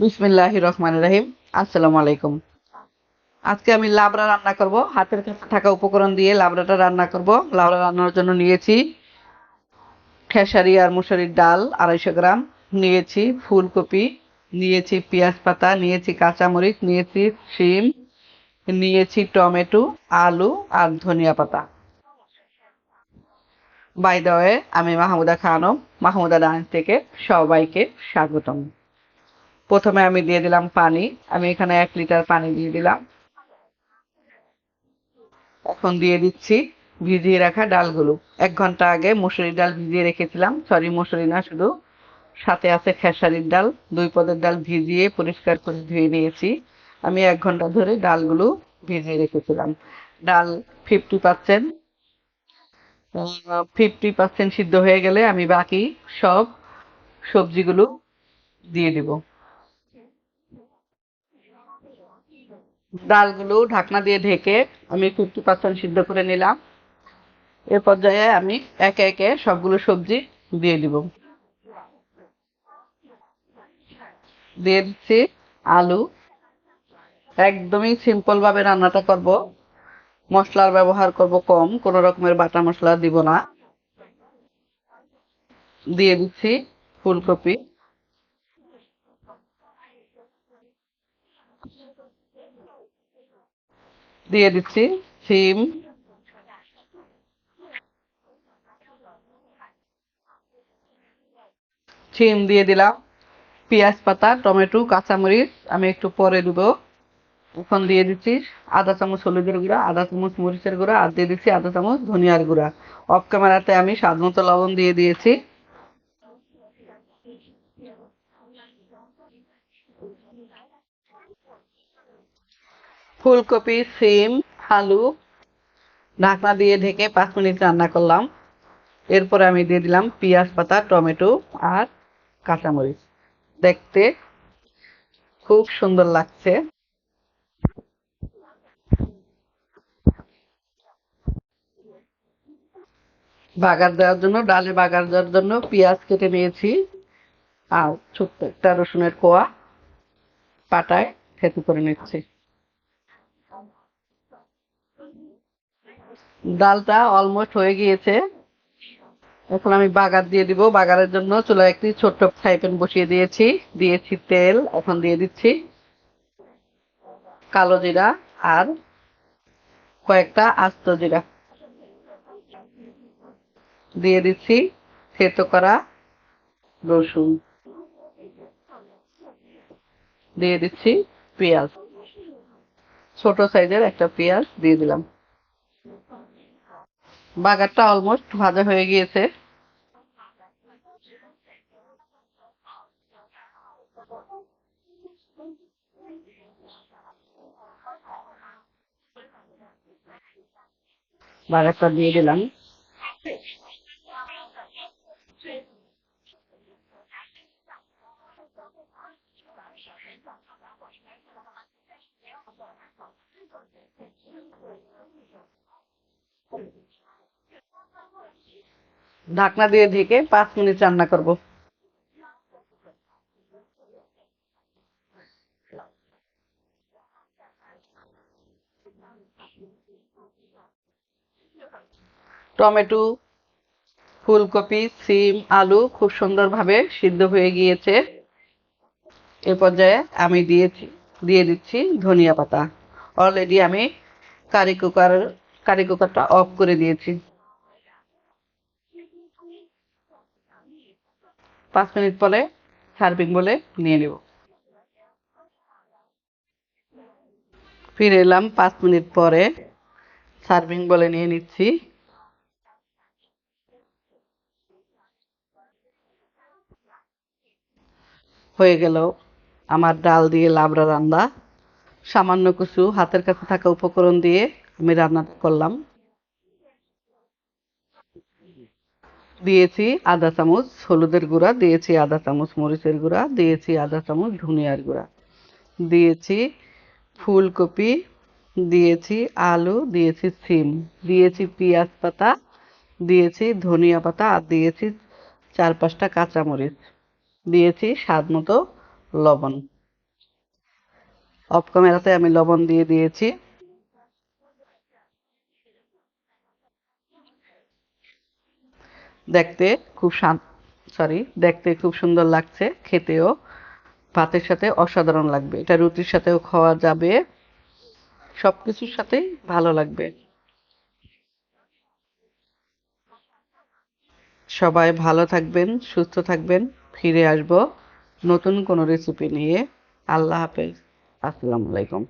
বিসমিল্লাহ রহমান রাহিম। আসসালামু আলাইকুম। আজকে আমি লাবড়া রান্না করব। হাতের কাছে থাকা উপকরণ দিয়ে লাবড়াটা রান্না করব। লাবড়া রান্নার জন্য নিয়েছি খেসারি আর মুসুরির ডাল আড়াইশো গ্রাম। নিয়েছি ফুলকপি, নিয়েছি পেঁয়াজ পাতা, নিয়েছি কাঁচামরিচ, নিয়েছি শিম, নিয়েছি টমেটো, আলু আর ধনিয়া পাতা। বাই দ্য আমি মাহমুদা খানম, মাহমুদা ডান্স থেকে সবাইকে স্বাগতম। প্রথমে আমি দিয়ে দিলাম পানি, আমি এখানে এক লিটার পানি দিয়ে দিলাম। এখন দিয়ে দিচ্ছি ভিজিয়ে রাখা ডালগুলো। এক ঘণ্টা আগে মুসুরির ডাল ভিজিয়ে রেখেছিলাম। সরি মুসুরি না, শুধু সাথে আছে খেসারির ডাল। দুই পদের ডাল ভিজিয়ে পরিষ্কার করে ধুয়ে নিয়েছি। আমি এক ঘণ্টা ধরে ডালগুলো ভিজিয়ে রেখেছিলাম। ডাল ফিফটি পার্সেন্ট ফিফটি পার্সেন্ট সিদ্ধ হয়ে গেলে আমি বাকি সব সবজিগুলো দিয়ে দিব। ডালগুলো ঢাকনা দিয়ে ঢেকে আমি ফিফটি পার্সেন্ট সিদ্ধ করে নিলাম। এ পর্যায়ে আমি একে একে সবগুলো সবজি দিয়ে দিব। দিয়ে দিচ্ছি আলু। একদমই সিম্পল ভাবে রান্নাটা করব। মশলার ব্যবহার করব কম, কোনো রকমের বাটা মশলা দিব না। দিয়ে দিচ্ছি ফুলকপি। দিয়ে দিচ্ছি সিম সিম দিয়ে দিলাম। পেঁয়াজ পাতা, টমেটো, কাঁচামরিচ আমি একটু পরে দিব। এখন দিয়ে দিচ্ছি, আধা চামচ হলুদের গুঁড়া, আধা চামচ মরিচের গুঁড়া, আর দিয়ে দিচ্ছি আধা চামচ ধনিয়ার গুঁড়া। অফ ক্যামেরাতে আমি স্বাদ মতো লবণ দিয়ে দিয়েছি। ফুলকপি, সিম, আলু, ঢাকনা দিয়ে ঢেকে পাঁচ মিনিট রান্না করলাম। এরপরে আমি দিয়ে দিলাম পেঁয়াজ পাতা, টমেটো আর কাঁচামরিচ। দেখতে খুব সুন্দর লাগছে। বাগার দেওয়ার জন্য ডালে বাগার দেওয়ার জন্য পেঁয়াজ কেটে নিয়েছি আর ছোট্ট একটা রসুনের কোয়া পাটায় থেতু করে নিচ্ছি। ডালটা অলমোস্ট হয়ে গিয়েছে। এখন আমি বাগার দিয়ে দিব। বাগারের জন্য চুলায় একটি ছোট্ট ফ্রাই প্যান বসিয়ে দিয়েছি। দিয়েছি তেল, এখন দিয়ে দিচ্ছি কালো জিরা আর কয়েকটা আস্ত জিরা। দিয়ে দিচ্ছি থেতো করা রসুন। দিয়ে দিচ্ছি পেঁয়াজ। ছোট সাইজের একটা পেঁয়াজ দিয়ে দিলাম। বাগারটা অলমোস্ট ভাজা হয়ে গিয়েছে। বাগারটা দিয়ে দিলাম। ঢাকনা দিয়ে ঢেকে পাঁচ মিনিট রান্না করব। টমেটো, ফুলকপি, সিম, আলু খুব সুন্দরভাবে সিদ্ধ হয়ে গিয়েছে। এ পর্যায়ে আমি দিয়েছি, দিয়ে দিচ্ছি ধনিয়া পাতা। অলরেডি আমি কারি কুকার কারি কুকারটা অফ করে দিয়েছি। পাঁচ মিনিট পরে সার্ভিং বলে নিয়ে নেব। ফিরে এলাম পাঁচ মিনিট পরে সার্ভিং বলে নিয়ে নিচ্ছি। হয়ে গেল আমার ডাল দিয়ে লাবড়া রান্না। সামান্য কিছু হাতের কাছে থাকা উপকরণ দিয়ে আমি রান্নাটা করলাম। দিয়েছি আধা চামচ হলুদের গুঁড়া, দিয়েছি আধা চামচ মরিচের গুঁড়া, দিয়েছি আধা চামচ ধনিয়ার গুঁড়া। দিয়েছি ফুলকপি, দিয়েছি আলু, দিয়েছি সিম, দিয়েছি পেঁয়াজ পাতা, দিয়েছি ধনিয়া পাতা আর দিয়েছি চার পাঁচটা কাঁচামরিচ। দিয়েছি স্বাদ মতো লবণ। অফ ক্যামেরাতে আমি লবণ দিয়ে দিয়েছি। দেখতে খুব সরি দেখতে খুব সুন্দর লাগছে, খেতেও। ভাতের সাথে অসাধারণ লাগবে। এটা রুটির সাথেও খাওয়া যাবে। সব কিছুর সাথেই ভালো লাগবে। সবাই ভালো থাকবেন, সুস্থ থাকবেন, ফিরে আসব নতুন কোনো রেসিপি নিয়ে। আল্লাহ হাফেজ। আসসালামু আলাইকুম।